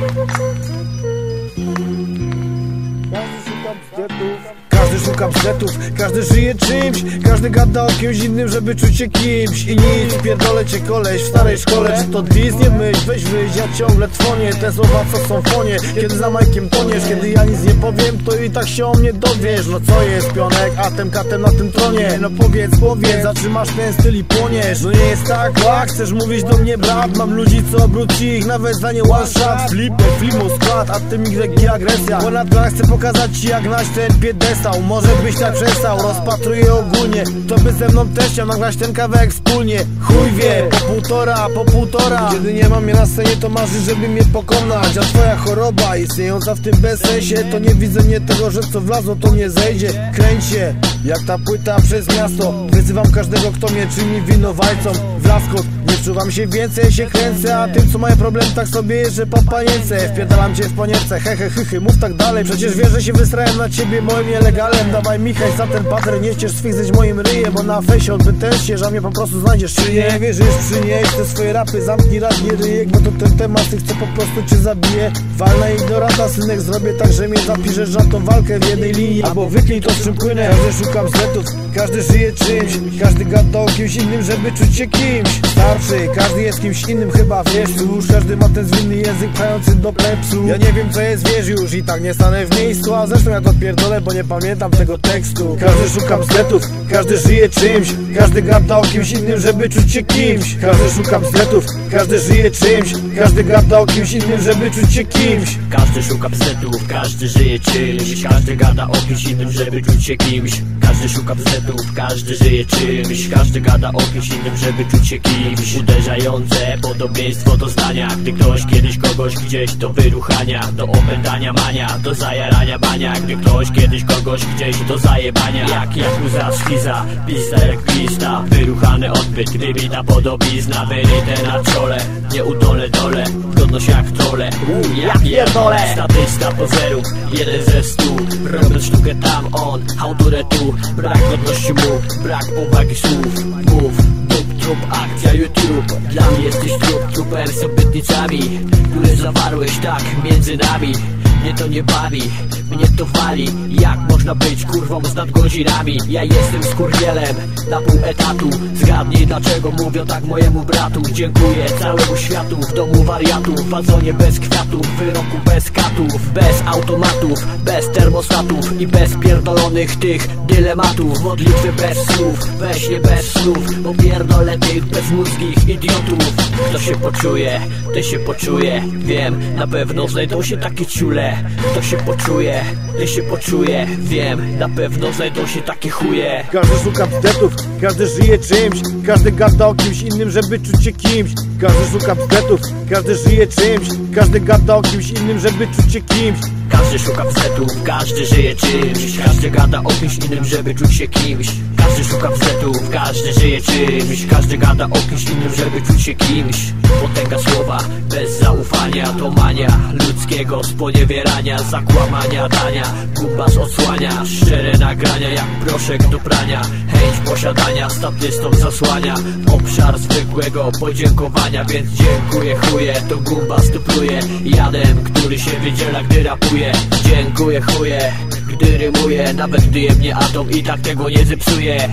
Das ist die ganz der szuka bzdetów, każdy żyje czymś Każdy gada o kimś innym, żeby czuć się kimś. I nic, pierdolę cię koleś w starej szkole. Czy to dis, nie myśl, weź wyjść, ja ciągle trwonię Te słowa co są fonie, kiedy za majkiem toniesz. Kiedy ja nic nie powiem, to i tak się o mnie dowiesz. No co jest pionek, a tym katem na tym tronie. No powiedz, powiedz, zatrzymasz ten styl i płoniesz No nie jest tak, łak, chcesz mówić do mnie brat? Mam ludzi, co obróci ich nawet zdanie one shot. Flipy, flimu, skład, a tym Y agresja. Bo na chcę pokazać ci jak naś ten piedestał Może byś tak przestał, rozpatruję ogólnie. To by ze mną też chciał nagrać ten kawałek wspólnie. Chuj wie, po półtora, po półtora. Kiedy nie mam mnie na scenie to marzysz, żeby mnie pokonać. A twoja choroba istniejąca w tym bezsensie To nie widzę nie tego, że co wlazło to nie zejdzie. Kręć się, jak ta płyta przez miasto. Wyzywam każdego, kto mnie czyni winowajcą. W laskot, nie czuwam się więcej, się kręcę. A tym co mają problem tak sobie jeżdżę po panience. Wpierdalam cię w panierce, hehe, hychy, mów tak dalej. Przecież wiesz, że się wystrałem na ciebie moim nielegalem Dawaj Michał za ten pater, nie swych ześ moim ryjem Bo na fejsie się, że mnie po prostu znajdziesz. Czy nie Wierzysz, przynieś te swoje rapy, zamknij raz nie ryjek Bo to ten temat, tych co po prostu cię zabije Walna ignoranta, synek, zrobię tak, że mnie zapiszesz na tą walkę w jednej linii. Albo wyknij to z czym płynę, każdy szukam zletów Każdy żyje czymś, każdy gada o kimś innym, żeby czuć się kimś Starczy, każdy jest kimś innym, chyba wiesz już. Każdy ma ten zwinny język pchający do plepsu. Ja nie wiem co jest, wiesz już. I tak nie stanę w miejscu A zresztą ja to pierdolę, bo nie pamiętam tego tekstu. Każdy szuka bzdetów, każdy żyje czymś. Każdy gada o kimś innym, żeby czuć się kimś. Każdy szuka bzdetów, każdy żyje czymś. Każdy gada o kimś innym, żeby czuć się kimś. Każdy szuka bzdetów, każdy żyje czymś. Każdy gada o kimś innym, żeby czuć się kimś. Każdy szuka bzdetów, każdy żyje czymś. Każdy gada o kimś innym, żeby czuć się kimś Uderzające podobieństwo do zdania. Gdy ktoś kiedyś kogoś gdzieś do wyruchania Do opętania mania, do zajarania bania. Gdy ktoś kiedyś kogoś gdzieś do zajebania. Jak jakuza, schiza, jak pista Wyruchany odbyt, wybita podobizna. Wyryte na czole, nie udole dole. Godność jak trole, uuu, ja pierdolę Statysta pozerów, jeden ze stu. Robiąc sztukę tam, on, autorę tu. Brak godności mu, brak powagi słów. Mów, dup, trup, YouTube Dla mnie jesteś trup, trupem z obietnicami Które zawarłeś tak między nami mnie to nie bawi, mnie to wali. Jak można być kurwą z nadgodzinami? Ja jestem skurwielem na pół etatu. Zgadnij dlaczego mówią tak mojemu bratu. Dziękuję całemu światu w domu wariatów W bez kwiatów, wyroku bez katów Bez automatów, bez termostatów I bez pierdolonych tych dylematów. Modlitwy bez słów, weź nie bez słów Bo pierdolę tych bezmózgich idiotów. Kto się poczuje, ty się poczuje. Wiem, na pewno znajdą się takie ciule Kto się poczuje, ty się poczuje Wiem, na pewno znajdą się takie chuje. Każdy szuka bzdetów, każdy żyje czymś Każdy gada o kimś innym, żeby czuć się kimś. Każdy szuka bzdetów, każdy żyje czymś Każdy gada o kimś innym, żeby czuć się kimś. Każdy szuka wzetów, każdy żyje czymś Każdy gada o kimś innym, żeby czuć się kimś Każdy szuka wzetów, każdy żyje czymś. Każdy gada o kimś innym, żeby czuć się kimś. Potęga słowa, bez zaufania To mania ludzkiego sponiewierania Zakłamania dania, gumbas odsłania Szczere nagrania jak proszek do prania. Chęć posiadania statystą zasłania. Obszar zwykłego podziękowania Więc dziękuję chuje, to gumbas dupluje Jadem, który się wydziela, gdy rapuje. Dziękuję chuje, gdy rymuje. Nawet gdy je mnie atom i tak tego nie zepsuje